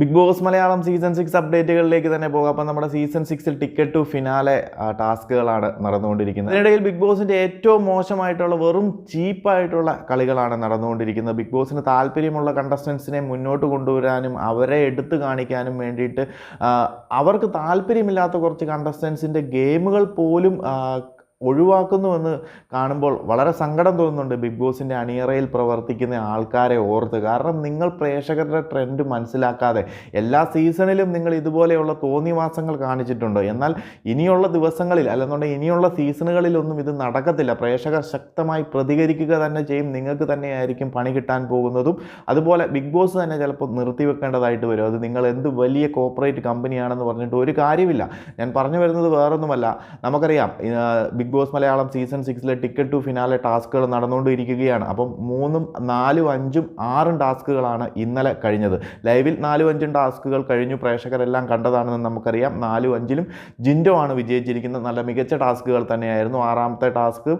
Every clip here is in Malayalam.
Big Boss Malayalam season six അപ്ഡേറ്റുകളിലേക്ക് തന്നെ പോകാം. അപ്പം നമ്മുടെ സീസൺ സിക്സിൽ ടിക്കറ്റ് ടു ഫിനാലെ ടാസ്കുകളാണ് നടന്നുകൊണ്ടിരിക്കുന്നത്. അതിനിടയിൽ ബിഗ് ബോസിന്റെ ഏറ്റവും മോശമായിട്ടുള്ള വെറും ചീപ്പായിട്ടുള്ള കളികളാണ് നടന്നുകൊണ്ടിരിക്കുന്നത്. ബിഗ് ബോസിന് താല്പര്യമുള്ള കണ്ടസ്റ്റൻസിനെ മുന്നോട്ട് കൊണ്ടുവരാനും അവരെ എടുത്തു കാണിക്കാനും വേണ്ടിയിട്ട് അവർക്ക് താല്പര്യമില്ലാത്ത കുറച്ച് കണ്ടസ്റ്റൻസിന്റെ ഗെയിമുകൾ പോലും ഒഴിവാക്കുന്നുവെന്ന് കാണുമ്പോൾ വളരെ സങ്കടം തോന്നുന്നുണ്ട് ബിഗ് ബോസിന്റെ അണിയറയിൽ പ്രവർത്തിക്കുന്ന ആൾക്കാരെ ഓർത്ത്. കാരണം നിങ്ങൾ പ്രേക്ഷകരുടെ ട്രെൻഡ് മനസ്സിലാക്കാതെ എല്ലാ സീസണിലും നിങ്ങൾ ഇതുപോലെയുള്ള തോന്നിവാസങ്ങൾ കാണിച്ചിട്ടുണ്ട്? എന്നാൽ ഇനിയുള്ള ദിവസങ്ങളിൽ അല്ലെന്നുണ്ടെങ്കിൽ ഇനിയുള്ള സീസണുകളിലൊന്നും ഇത് നടക്കത്തില്ല. പ്രേക്ഷകർ ശക്തമായി പ്രതികരിക്കുക തന്നെ ചെയ്യും. നിങ്ങൾക്ക് തന്നെയായിരിക്കും പണി കിട്ടാൻ പോകുന്നതും. അതുപോലെ ബിഗ് ബോസ് തന്നെ ചിലപ്പോൾ നിർത്തിവെക്കേണ്ടതായിട്ട് വരും. അത് നിങ്ങൾ എന്ത് വലിയ കോപ്പറേറ്റ് കമ്പനിയാണെന്ന് പറഞ്ഞിട്ട് ഒരു കാര്യമില്ല. ഞാൻ പറഞ്ഞു വരുന്നത് വേറൊന്നുമല്ല. നമുക്കറിയാം ആ, ബിഗ് ബോസ് മലയാളം സീസൺ സിക്സിലെ ടിക്കറ്റ് ടു ഫിനാലെ ടാസ്കുകൾ നടന്നുകൊണ്ടിരിക്കുകയാണ്. അപ്പം മൂന്നും നാലും അഞ്ചും ആറും ടാസ്കുകളാണ് ഇന്നലെ കഴിഞ്ഞത്. ലൈവിൽ നാലും അഞ്ചും ടാസ്കുകൾ കഴിഞ്ഞു പ്രേക്ഷകരെല്ലാം കണ്ടതാണെന്ന് നമുക്കറിയാം. നാലും അഞ്ചിലും ജിൻഡോ ആണ് വിജയിച്ചിരിക്കുന്നത്. നല്ല മികച്ച ടാസ്കുകൾ തന്നെയായിരുന്നു. ആറാമത്തെ ടാസ്ക്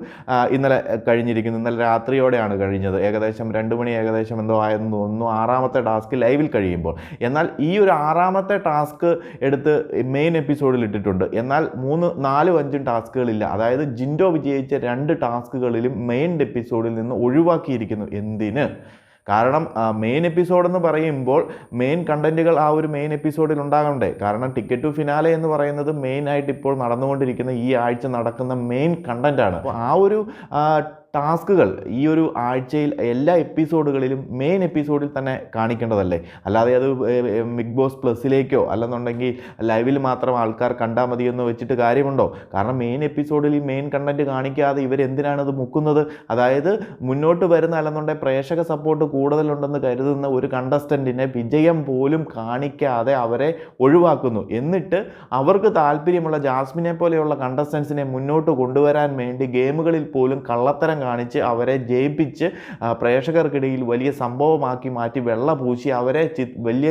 ഇന്നലെ കഴിഞ്ഞിരിക്കുന്നു. ഇന്നലെ രാത്രിയോടെയാണ് കഴിഞ്ഞത്. ഏകദേശം രണ്ട് മണി ഏകദേശം എന്തോ ആയെന്ന് തോന്നുന്നു. ആറാമത്തെ ടാസ്ക് ലൈവിൽ കഴിയുമ്പോൾ. എന്നാൽ ഈ ഒരു ആറാമത്തെ ടാസ്ക് എടുത്ത് മെയിൻ എപ്പിസോഡിൽ ഇട്ടിട്ടുണ്ട്. എന്നാൽ മൂന്ന് നാലും അഞ്ചും ടാസ്കുകളില്ല. അതായത് ജിൻഡോ വിജയിച്ച രണ്ട് ടാസ്കുകളിലും മെയിൻ എപ്പിസോഡിൽ നിന്ന് ഒഴിവാക്കിയിരിക്കുന്നു. എന്തിന്? കാരണം മെയിൻ എപ്പിസോഡ് എന്ന് പറയുമ്പോൾ മെയിൻ കണ്ടന്റുകൾ ആ ഒരു മെയിൻ എപ്പിസോഡിൽ ഉണ്ടാകണ്ടേ? കാരണം ടിക്കറ്റ് ടു ഫിനാലെ എന്ന് പറയുന്നത് മെയിൻ ആയിട്ട് ഇപ്പോൾ നടന്നുകൊണ്ടിരിക്കുന്ന ഈ ആഴ്ച നടക്കുന്ന മെയിൻ കണ്ടന്റാണ് അപ്പോൾ ആ ഒരു ടാസ്കുകൾ ഈ ഒരു ആഴ്ചയിൽ എല്ലാ എപ്പിസോഡുകളിലും മെയിൻ എപ്പിസോഡിൽ തന്നെ കാണിക്കേണ്ടതല്ലേ? അല്ലാതെ അത് ബിഗ് ബോസ് പ്ലസ്സിലേക്കോ അല്ലെന്നുണ്ടെങ്കിൽ ലൈവിൽ മാത്രം ആൾക്കാർ കണ്ടാൽ മതിയെന്ന് വെച്ചിട്ട് കാര്യമുണ്ടോ? കാരണം മെയിൻ എപ്പിസോഡിൽ ഈ മെയിൻ കണ്ടന്റ് കാണിക്കാതെ ഇവരെന്തിനാണ് അത് മുക്കുന്നത്? അതായത് മുന്നോട്ട് വരുന്ന അല്ലെന്നുണ്ടെങ്കിൽ പ്രേക്ഷക സപ്പോർട്ട് കൂടുതലുണ്ടെന്ന് കരുതുന്ന ഒരു കണ്ടസ്റ്റന്റിനെ വിജയം പോലും കാണിക്കാതെ അവരെ ഒഴിവാക്കുന്നു. എന്നിട്ട് അവർക്ക് താല്പര്യമുള്ള ജാസ്മിനെ പോലെയുള്ള കണ്ടസ്റ്റൻസിനെ മുന്നോട്ട് കൊണ്ടുവരാൻ വേണ്ടി ഗെയിമുകളിൽ പോലും കള്ളത്തരം കാണിച്ച് അവരെ ജയിപ്പിച്ച് പ്രേക്ഷകർക്കിടയിൽ വലിയ സംഭവമാക്കി മാറ്റി വെള്ള പൂശി അവരെ വലിയ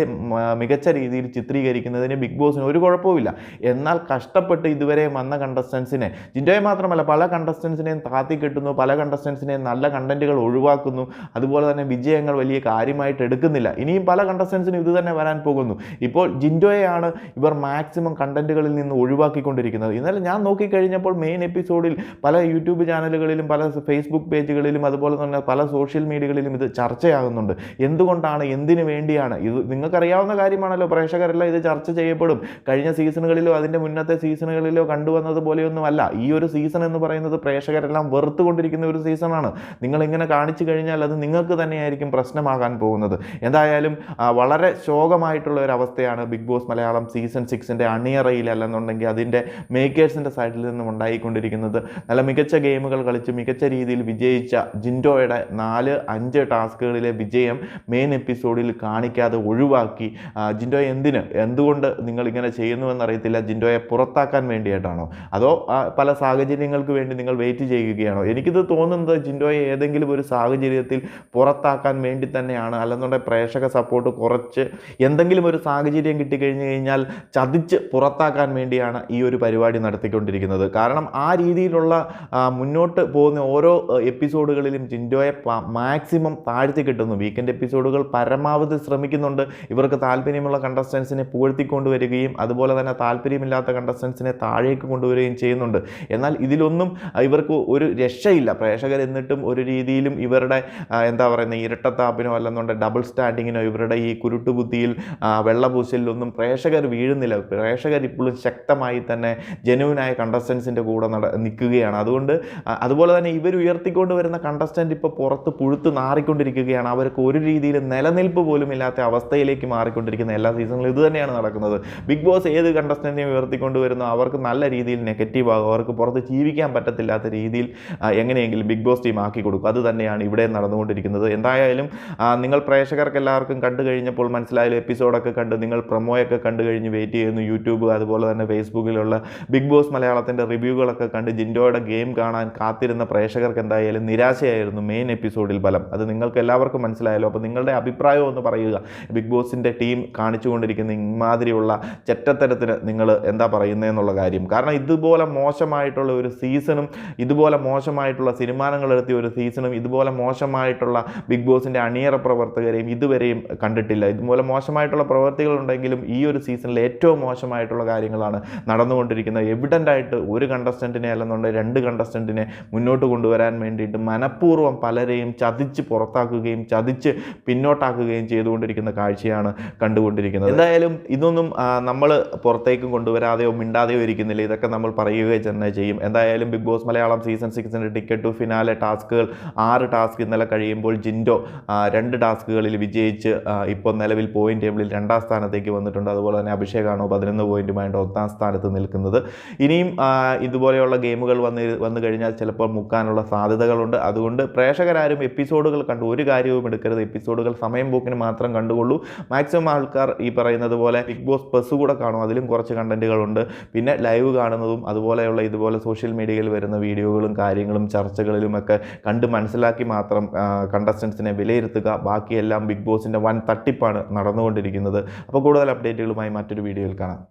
മികച്ച രീതിയിൽ ചിത്രീകരിക്കുന്നതിന് ബിഗ് ബോസിന് ഒരു കുഴപ്പവുമില്ല. എന്നാൽ കഷ്ടപ്പെട്ട് ഇതുവരെ വന്ന കണ്ടസ്റ്റൻസിനെ ജിൻഡോയെ മാത്രമല്ല പല കണ്ടസ്റ്റൻസിനെയും താത്തി കിട്ടുന്നു പല കണ്ടസ്റ്റൻസിനെയും നല്ല കണ്ടന്റുകൾ ഒഴിവാക്കുന്നു അതുപോലെ തന്നെ വിജയങ്ങൾ വലിയ കാര്യമായിട്ട് എടുക്കുന്നില്ല. ഇനിയും പല കണ്ടസ്റ്റൻസിനും ഇത് തന്നെ വരാൻ പോകുന്നു. ഇപ്പോൾ ജിൻഡോയെയാണ് ഇവർ മാക്സിമം കണ്ടന്റുകളിൽ നിന്ന് ഒഴിവാക്കിക്കൊണ്ടിരിക്കുന്നത്. ഇന്നലെ ഞാൻ നോക്കിക്കഴിഞ്ഞപ്പോൾ മെയിൻ എപ്പിസോഡിൽ പല യൂട്യൂബ് ചാനലുകളിലും പല ഫേസ്ബുക്ക് പേജുകളിലും അതുപോലെ തന്നെ പല സോഷ്യൽ മീഡിയകളിലും ഇത് ചർച്ചയാകുന്നുണ്ട്. എന്തുകൊണ്ടാണ്? എന്തിനു വേണ്ടിയാണ്? ഇത് നിങ്ങൾക്കറിയാവുന്ന കാര്യമാണല്ലോ. പ്രേക്ഷകരെല്ലാം ഇത് ചർച്ച ചെയ്യപ്പെടും. കഴിഞ്ഞ സീസണുകളിലോ അതിന്റെ മുന്നത്തെ സീസണുകളിലോ കണ്ടുവന്നത് പോലെയൊന്നുമല്ല. ഈ ഒരു സീസൺ എന്ന് പറയുന്നത് പ്രേക്ഷകരെല്ലാം വെറുത്തുകൊണ്ടിരിക്കുന്ന ഒരു സീസണാണ്. നിങ്ങളിങ്ങനെ കാണിച്ചു കഴിഞ്ഞാൽ അത് നിങ്ങൾക്ക് തന്നെയായിരിക്കും പ്രശ്നമാകാൻ പോകുന്നത്. എന്തായാലും വളരെ ശോകമായിട്ടുള്ള ഒരു അവസ്ഥയാണ് ബിഗ് ബോസ് മലയാളം സീസൺ സിക്സിന്റെ അണിയറയിൽ അല്ലെന്നുണ്ടെങ്കിൽ അതിന്റെ മേക്കേഴ്സിന്റെ സൈഡിൽ നിന്നും ഉണ്ടായിക്കൊണ്ടിരിക്കുന്നത്. നല്ല മികച്ച ഗെയിമുകൾ കളിച്ച് മികച്ച രീതിയിൽ വിജയിച്ച ജിൻഡോയുടെ നാല് അഞ്ച് ടാസ്കുകളിലെ വിജയം മെയിൻ എപ്പിസോഡിൽ കാണിക്കാതെ ഒഴിവാക്കി. ജിൻഡോ എന്തിന്? എന്തുകൊണ്ട് നിങ്ങളിങ്ങനെ ചെയ്യുന്നുവെന്നറിയത്തില്ല. ജിൻഡോയെ പുറത്താക്കാൻ വേണ്ടിയിട്ടാണോ? അതോ പല സാഹചര്യങ്ങൾക്ക് വേണ്ടി നിങ്ങൾ വെയിറ്റ് ചെയ്യുകയാണോ? എനിക്കിത് തോന്നുന്നത് ജിൻഡോയെ ഏതെങ്കിലും ഒരു സാഹചര്യത്തിൽ പുറത്താക്കാൻ വേണ്ടി തന്നെയാണ്. അല്ലെന്നുണ്ടെങ്കിൽ പ്രേക്ഷക സപ്പോർട്ട് കുറച്ച് എന്തെങ്കിലും ഒരു സാഹചര്യം കിട്ടിക്കഴിഞ്ഞ് കഴിഞ്ഞാൽ ചതിച്ച് പുറത്താക്കാൻ വേണ്ടിയാണ് ഈ ഒരു പരിപാടി നടത്തിക്കൊണ്ടിരിക്കുന്നത്. കാരണം ആ രീതിയിലുള്ള മുന്നോട്ട് പോകുന്ന ഓരോ എപ്പിസോഡുകളിലും ജിൻഡോയെ മാക്സിമം താഴ്ത്തി കിട്ടുന്നു. വീക്കെൻഡ് എപ്പിസോഡുകൾ പരമാവധി ശ്രമിക്കുന്നുണ്ട്. ഇവർക്ക് താല്പര്യമുള്ള കണ്ടസ്റ്റൻസിനെ പുകഴ്ത്തിക്കൊണ്ടുവരികയും അതുപോലെ തന്നെ താല്പര്യമില്ലാത്ത കണ്ടസ്റ്റൻസിനെ താഴേക്ക് കൊണ്ടുവരികയും ചെയ്യുന്നുണ്ട്. എന്നാൽ ഇതിലൊന്നും ഇവർക്ക് ഒരു രക്ഷയില്ല. പ്രേക്ഷകർ എന്നിട്ടും ഒരു രീതിയിലും ഇവരുടെ എന്താ പറയുന്നത് ഇരട്ടത്താപ്പിനോ അല്ലെന്നുണ്ടെങ്കിൽ ഡബിൾ സ്റ്റാൻഡിങ്ങിനോ ഇവരുടെ ഈ കുരുട്ടുബുദ്ധിയിൽ വെള്ളപൂശലിലൊന്നും പ്രേക്ഷകർ വീഴുന്നില്ല. പ്രേക്ഷകർ ഇപ്പോഴും ശക്തമായി തന്നെ ജനുവിനായ കണ്ടസ്റ്റൻസിന്റെ കൂടെ നട നിൽക്കുകയാണ്. അതുകൊണ്ട് അതുപോലെ തന്നെ ഇവർ ഉയർത്തിക്കൊണ്ട് വരുന്ന കണ്ടസ്റ്റന്റ് ഇപ്പോൾ പുറത്ത് പുഴുത്ത് നാറിക്കൊണ്ടിരിക്കുകയാണ്. അവർക്ക് ഒരു രീതിയിൽ നിലനിൽപ്പ് പോലും ഇല്ലാത്ത അവസ്ഥയിലേക്ക് മാറിക്കൊണ്ടിരിക്കുന്ന എല്ലാ സീസണിലും ഇത് തന്നെയാണ് നടക്കുന്നത്. ബിഗ് ബോസ് ഏത് കണ്ടസ്റ്റന്റിനെയും ഉയർത്തിക്കൊണ്ട് വരുന്നു അവർക്ക് നല്ല രീതിയിൽ നെഗറ്റീവ് ആകും. അവർക്ക് പുറത്ത് ജീവിക്കാൻ പറ്റത്തില്ലാത്ത രീതിയിൽ എങ്ങനെയെങ്കിലും ബിഗ് ബോസ് ടീം ആക്കി കൊടുക്കും. അത് തന്നെയാണ് ഇവിടെ നടന്നുകൊണ്ടിരിക്കുന്നത്. എന്തായാലും നിങ്ങൾ പ്രേക്ഷകർക്ക് എല്ലാവർക്കും കണ്ടു കഴിഞ്ഞപ്പോൾ മനസ്സിലായാലും എപ്പിസോഡൊക്കെ കണ്ട് നിങ്ങൾ പ്രൊമോയൊക്കെ കണ്ടു കഴിഞ്ഞ് വെയിറ്റ് ചെയ്യുന്നു. യൂട്യൂബ് അതുപോലെ തന്നെ ഫേസ്ബുക്കിലുള്ള ബിഗ് ബോസ് മലയാളത്തിന്റെ റിവ്യൂകളൊക്കെ കണ്ട് ജിൻഡോയുടെ ഗെയിം കാണാൻ കാത്തിരുന്ന പ്രേക്ഷകർക്ക് പ്രേക്ഷകർക്ക് എന്തായാലും നിരാശയായിരുന്നു മെയിൻ എപ്പിസോഡിൽ ഫലം. അത് നിങ്ങൾക്ക് എല്ലാവർക്കും മനസ്സിലായല്ലോ. അപ്പോൾ നിങ്ങളുടെ അഭിപ്രായം ഒന്ന് പറയുക. ബിഗ് ബോസിന്റെ ടീം കാണിച്ചുകൊണ്ടിരിക്കുന്ന ഇമാതിരിയുള്ള ചെറ്റത്തരത്തിന് നിങ്ങൾ എന്താ പറയുന്നതെന്നുള്ള കാര്യം. കാരണം ഇതുപോലെ മോശമായിട്ടുള്ള ഒരു സീസണും ഇതുപോലെ മോശമായിട്ടുള്ള സിനിമാനങ്ങൾ എടുത്തിയ ഒരു സീസണും ഇതുപോലെ മോശമായിട്ടുള്ള ബിഗ് ബോസിന്റെ അണിയറ പ്രവർത്തകരെയും ഇതുവരെയും കണ്ടിട്ടില്ല. ഇതുപോലെ മോശമായിട്ടുള്ള പ്രവർത്തികളുണ്ടെങ്കിലും ഈ ഒരു സീസണിൽ ഏറ്റവും മോശമായിട്ടുള്ള കാര്യങ്ങളാണ് നടന്നുകൊണ്ടിരിക്കുന്നത്. എവിഡന്റ് ആയിട്ട് ഒരു കണ്ടസ്റ്റന്റിനെ അല്ലെന്നുണ്ടെങ്കിൽ രണ്ട് കണ്ടസ്റ്റന്റിനെ മുന്നോട്ട് കൊണ്ടുവരാൻ വേണ്ടിയിട്ട് മനഃപൂർവം പലരെയും ചതിച്ച് പുറത്താക്കുകയും ചതിച്ച് പിന്നോട്ടാക്കുകയും ചെയ്തുകൊണ്ടിരിക്കുന്ന കാഴ്ചയാണ് കണ്ടുകൊണ്ടിരിക്കുന്നത്. എന്തായാലും ഇതൊന്നും നമ്മൾ പുറത്തേക്കും കൊണ്ടുവരാതെയോ മിണ്ടാതെയോ ഇരിക്കുന്നില്ല. ഇതൊക്കെ നമ്മൾ പറയുക തന്നെ ചെയ്യും. എന്തായാലും ബിഗ് ബോസ് മലയാളം സീസൺ സിക്സിന്റെ ടിക്കറ്റ് ടു ഫിനാലെ ടാസ്കുകൾ ആറ് ടാസ്ക് ഇന്നലെ കഴിയുമ്പോൾ ജിൻഡോ രണ്ട് ടാസ്കുകളിൽ വിജയിച്ച് ഇപ്പോൾ നിലവിൽ പോയിന്റ് ടേബിളിൽ രണ്ടാം സ്ഥാനത്തേക്ക് വന്നിട്ടുണ്ട്. അതുപോലെ തന്നെ അഭിഷേകാണോ പതിനൊന്ന് പോയിന്റുമായിട്ട് ഒന്നാം സ്ഥാനത്ത് നിൽക്കുന്നത്. ഇനിയും ഇതുപോലെയുള്ള ഗെയിമുകൾ വന്ന് വന്നു കഴിഞ്ഞാൽ ചിലപ്പോൾ മുക്കാനുള്ള സാധ്യതകളുണ്ട്. അതുകൊണ്ട് പ്രേക്ഷകരാരും എപ്പിസോഡുകൾ കണ്ടു ഒരു കാര്യവും എടുക്കരുത്. എപ്പിസോഡുകൾ സമയം പോക്കിന് മാത്രം കണ്ടുകൊള്ളൂ. മാക്സിമം ആൾക്കാർ ഈ പറയുന്നത് പോലെ ബിഗ് ബോസ് പ്ലസ് കൂടെ കാണും. അതിലും കുറച്ച് കണ്ടന്റുകളുണ്ട് പിന്നെ ലൈവ് കാണുന്നതും അതുപോലെയുള്ള ഇതുപോലെ സോഷ്യൽ മീഡിയയിൽ വരുന്ന വീഡിയോകളും കാര്യങ്ങളും ചർച്ചകളിലുമൊക്കെ കണ്ട് മനസ്സിലാക്കി മാത്രം കണ്ടസ്റ്റൻസിനെ വിലയിരുത്തുക. ബാക്കിയെല്ലാം ബിഗ് ബോസിന്റെ വൻ തട്ടിപ്പാണ് നടന്നുകൊണ്ടിരിക്കുന്നത്. അപ്പോൾ കൂടുതൽ അപ്ഡേറ്റുകളുമായി മറ്റൊരു വീഡിയോയിൽ കാണാം.